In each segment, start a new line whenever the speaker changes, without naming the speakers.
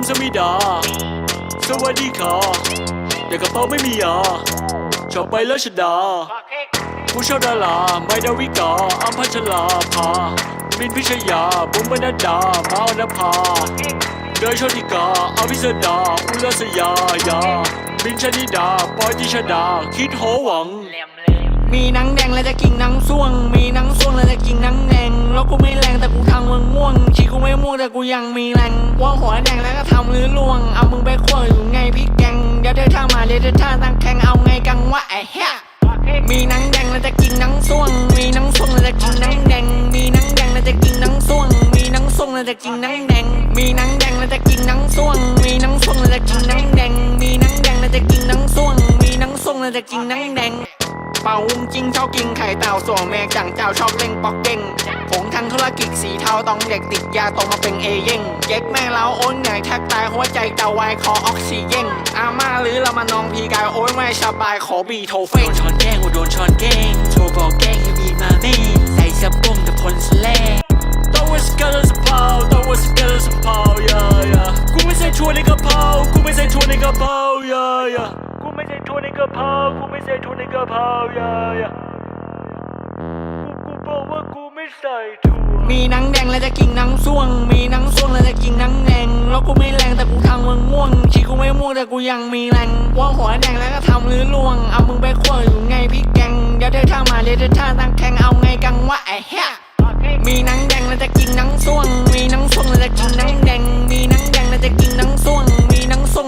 ำสมิดา สวัสดีค่ะแต่กระเป๋าไม่มียาชอบไปแล้วชดา ผู้ชอบดาราไม่ดาวิกาอัมพัชลาภามินพิชยา บุ๋มบรรณดามาอนภาเดยชติกาอภิสดา อุลสยายามินชนิดา ปอยติชดา คิดโหวัง
มีนังแดงแล้วจะกินนังส่วง มีนังส่วงแล้วจะกินนังแดงแล้วกูไม่ ม่วงแต่กูยังมีแรงว่าหัวแดงแล้วก็ทำหรือลวง เอามึงไปขั้วอยู่ไงพี่แกงเดี๋ยวเธอท่ามาเดี๋ยวเธอท่าตั้งแข่งเอาไงกังวะไอ้เหี้ยมีนังแดงแล้วจะกินนังส่วง มีนังส่วงแล้วจะกินนังแดง มีนังแดงแล้วจะกินนังส่วง มีนังส่วงแล้วจะกินนังแดง มีนังแดงแล้วจะกินนังส่วง มีนังส่วงแล้วจะกินนังแดง มีนังแดงแล้วจะกินนังส่วง มีนังส่วงแล้วจะกินนังแดง เป่าวุ้งจิ้งชอบกินไข่เต่าส่วนแมงจังเจ้าชอบเล่งปอกเก่งผงทางธุรกิจสีเทาต้องเด็กติดยาโตมาเป็นเอเย่งเย็กแม่เราโอนเหนื่อยแทบตายหัวใจเตาวายคอออกซิเจนอาม่าหรือเรามานองพีกายโอ้ยไม่สบายขอบีโทเฟ
โด
ง
นช้อนแกล้งว่าโดนช้อนแกล้งโทรบอกแกล้งให้มีมาแม่ใส่สะบุ้งแต่พลสแลงต้องว่าสกัดสะเพราต้องว่าสกัดสะเพรา yeah yeah กูไม่ใส่ถั่วในกะเพรากูไม่ใส่ถั่วในกะเพรา yeah yeah กูไม่ใส่ถั่วในกะเพรากูไม่ใส่ถั่วในกะเพรา yeah yeah กูกูบอกว่ากูไม่ใส่ถั่ว
มีหนังแดงแล้วจะกินหนังส่วง มีหนังส่วงแล้วจะกินหนังแดงแล้วกูไม่แรงแต่กูทำมึงม่วงชีกูไม่ม่วงแต่กูยังมีแรงว่าหัวแดงแล้วก็ทำหรือล่วง เอามึงไปขั้วอยู่ไงพี่แกงเดี๋ยวเธอท่ามาเดี๋ยวเธอท่าตั้งแข่งเอาไงกังวะไอ้เหี้ยมีหนัง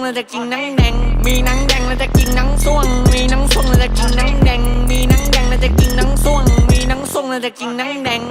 แล้วจะกินนังแดง มีนังแดงแล้วจะกินนังส่วง มีนังส่วงแล้วจะกินนังแดง มีนังแดงแล้วจะกินนังส่วง มีนังส่วงแล้วจะกินนังแดง